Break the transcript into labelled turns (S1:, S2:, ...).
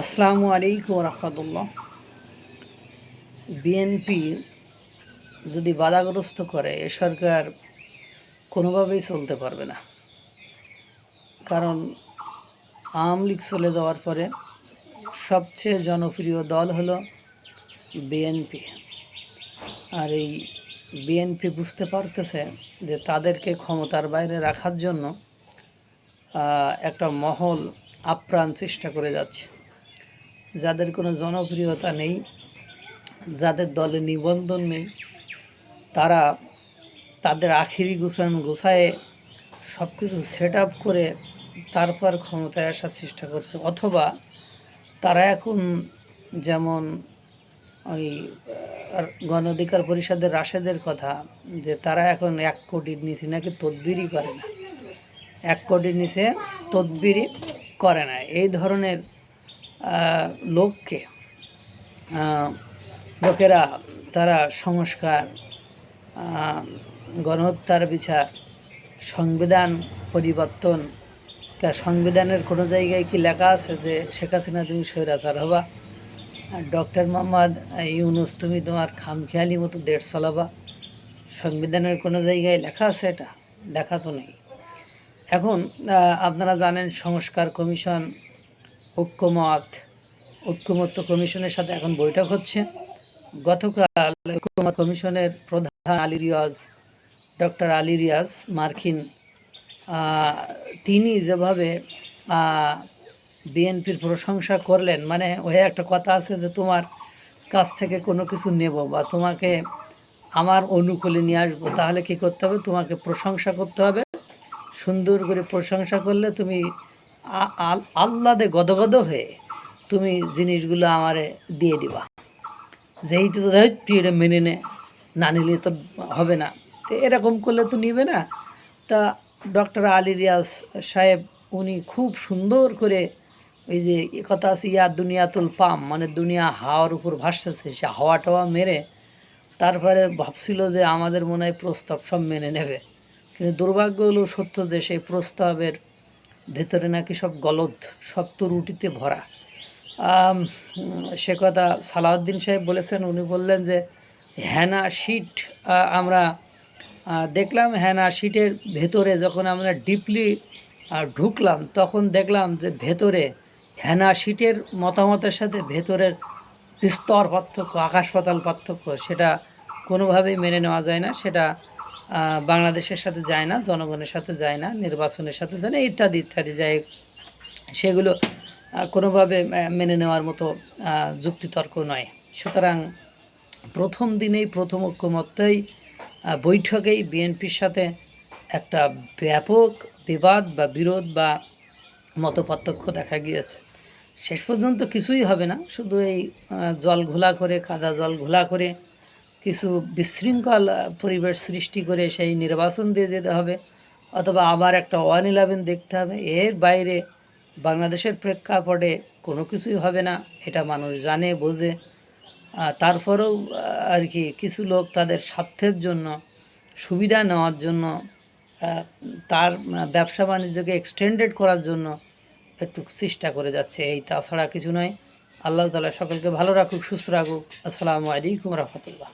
S1: আসসালামু আলাইকুম রহমতুল্লাহ। বিএনপি যদি বাধাগ্রস্ত করে, এ সরকার কোনোভাবেই চলতে পারবে না। কারণ আওয়ামী লীগ চলে যাওয়ার পরে সবচেয়ে জনপ্রিয় দল হলো বিএনপি। আর এই বিএনপি বুঝতে পারতেছে যে তাদেরকে ক্ষমতার বাইরে রাখার জন্য একটা মহল আপ্রাণ চেষ্টা করে যাচ্ছে। যাদের কোনো জনপ্রিয়তা নেই, যাদের দলে নিবন্ধন নেই, তারা তাদের আখিরি গুছান গুছায়ে সব কিছু সেট আপ করে তারপর ক্ষমতায় আসার চেষ্টা করছে। অথবা তারা এখন যেমন ওই গণ অধিকার পরিষদের রাশেদের কথা, যে তারা এখন এক কোটির নিচে নাকি তদবিরই করে না। এক কোটির নিচে তদবিরই করে না। এই ধরনের লোককে লোকেরা তারা সংস্কার গণহত্যার বিচার, সংবিধান পরিবর্তন, তা সংবিধানের কোনো জায়গায় কি লেখা আছে যে শেখ হাসিনা তুমি স্বৈরাচার হবা? ডক্টর মোহাম্মদ ইউনুস তুমি তোমার খামখেয়ালি মতো দেশ চালাবা? সংবিধানের কোনো জায়গায় লেখা আছে এটা? লেখা তো নেই। এখন আপনারা জানেন সংস্কার কমিশন ঐক্যমত, ঐক্যমত্য কমিশনের সাথে এখন বৈঠক হচ্ছে। গতকাল ঐক্যমত কমিশনের প্রধান আলী রিয়াজ, ডক্টর আলী রিয়াজ মার্কিন তিনি যেভাবে বিএনপির প্রশংসা করলেন মানে ওই একটা কথা আছে যে তোমার কাছ থেকে কোনো কিছু নেব বা তোমাকে আমার অনুকূলে নিয়ে আসব, তাহলে কি করতে হবে? তোমাকে প্রশংসা করতে হবে। সুন্দর করে প্রশংসা করলে তুমি আ- আল- আহ্লাদে গদগদ হয়ে তুমি জিনিসগুলো আমারে দিয়ে দিবা। যেই তো পিড়ে মেনে নে, না নিলে তো হবে না। তো এরকম করলে তো নিবে না। তা ডক্টর আলী রিয়াজ সাহেব, উনি খুব সুন্দর করে ওই যে কথা আছে, ইয়া দুনিয়াতুল পাম মানে দুনিয়া হাওয়ার উপর ভাসতেছে, সে হাওয়া টাওয়া মেরে। তারপরে ভাবছিল যে আমাদের মনে হয় প্রস্তাব সব মেনে নেবে। কিন্তু দুর্ভাগ্য হলো সত্য যে সেই প্রস্তাবের ভেতরে নাকি সব গলদ, সব তো রুটিতে ভরা সে কথা সালাউদ্দিন সাহেব বলেছেন, উনি বললেন যে হ্যানা শিট আমরা দেখলাম হ্যানা শিটের ভেতরে যখন আমরা ডিপলি ঢুকলাম, তখন দেখলাম যে ভেতরে হ্যানা শিটের মতামতের সাথে ভেতরের স্তর পার্থক্য, আকাশ পাতাল পার্থক্য, সেটা কোনোভাবেই মেনে নেওয়া যায় না, সেটা বাংলাদেশের সাথে যায় না, জনগণের সাথে যায় না, নির্বাচনের সাথে যায় না, ইত্যাদি ইত্যাদি। যাই সেগুলো কোনোভাবে মেনে নেওয়ার মতো যুক্তিতর্ক নয়। সুতরাং প্রথম দিনেই, প্রথম ঐক্যমত্যই বৈঠকেই বিএনপির সাথে একটা ব্যাপক বিবাদ বা বিরোধ বা মতপার্থক্য দেখা গিয়েছে। শেষ পর্যন্ত কিছুই হবে না, শুধু এই জল ঘোলা করে, কাদা জল ঘোলা করে কিছু বিশৃঙ্খল পরিবেশ সৃষ্টি করে সেই নির্বাচন দিয়ে যেতে হবে। অথবা আবার একটা ওয়ান ইলেভেন দেখতে হবে। এর বাইরে বাংলাদেশের প্রেক্ষাপটে কোনো কিছুই হবে না, এটা মানুষ জানে, বোঝে। তারপরেও আর কি, কিছু লোক তাদের স্বার্থের জন্য, সুবিধা নেওয়ার জন্য তার ব্যবসা বাণিজ্যকে এক্সটেন্ডেড করার জন্য একটু চেষ্টা করে যাচ্ছে। এই তাছাড়া কিছু নয়। আল্লাহ তালা সকলকে ভালো রাখুক, সুস্থ রাখুক। আসসালামু আলাইকুম রহমতুল্লাহ।